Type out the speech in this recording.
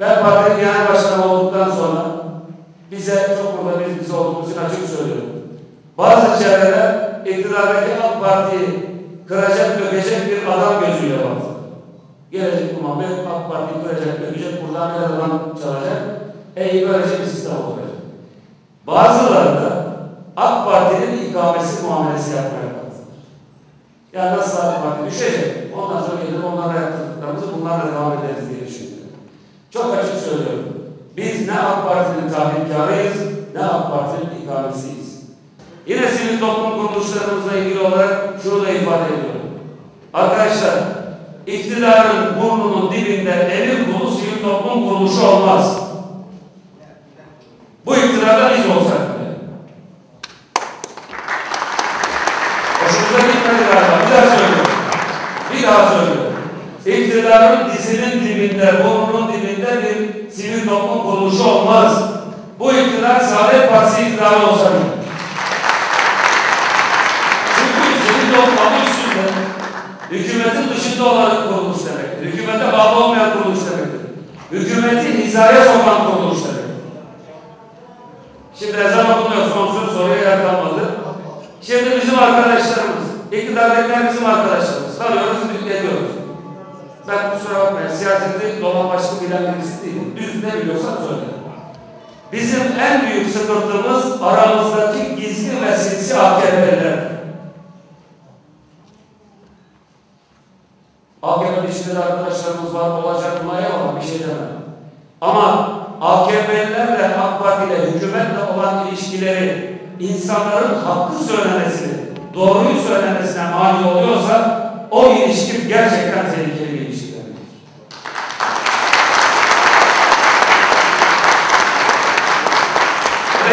Ben partinin genel başkanı olduktan sonra bize çok burada biz biz olduğumuz için açık söylüyorum. Bazı çevreler iktidardaki AK Parti'yi kıracak, dökecek bir adam gözüyle baktı. Gelecek bu Muhammed AK Parti'yi kıracak, dökecek, buradan bir adam çalacak. E böylece bir sistem olacak. Bazıları da AK Parti'nin ikamesi muamelesi yapmaya kalktılar. Yani nasıl AK Parti düşecek? Ondan sonra gelir onlarla Biz ne AK Parti'nin tahrikkarıyız, ne AK Parti'nin ikamesiyiz. Yine sivil toplum kuruluşlarımızla ilgili olarak şunu da ifade ediyorum. Arkadaşlar, iktidarın burnunun dibinde elin dolu sivil toplum kuruluşu olmaz. Bu iktidarda biz olsak bile. Galiba. Bir daha söylüyorum. Bir daha söylüyorum. İktidarın dizinin dibinde, burnunun dibinde sivil toplum kuruluşu olmaz. Bu iktidar Saadet Partisi iktidarı olsa bile. Çünkü sivil toplum üstünde hükümetin dışında olan kuruluş demektir. Hükümete bağlı olmayan kuruluş demektir. Hükümeti hizaya sokan kuruluş demektir. Şimdi ezan okunuyor son söz soruya yer kalmadı. Şimdi bizim arkadaşlarımız, iktidardakiler bizim arkadaşlarımız. Tanıyoruz, ediyoruz. Ben kusura bakmayın, siyaseti dolan başlı bilen birisi ne biliyorsan söyle. Bizim en büyük sıkıntımız aramızdaki gizli ve sinsi AKP'ler. AKP içinde arkadaşlarımız var, olacak mı? Eyvallah, bir şey demem. Ama AKP'lilerle AK Parti ile hükümetle olan ilişkileri insanların hakkı söylemesini, doğruyu söylemesine mani oluyorsa o ilişki gerçekten tehlikeli bir ilişki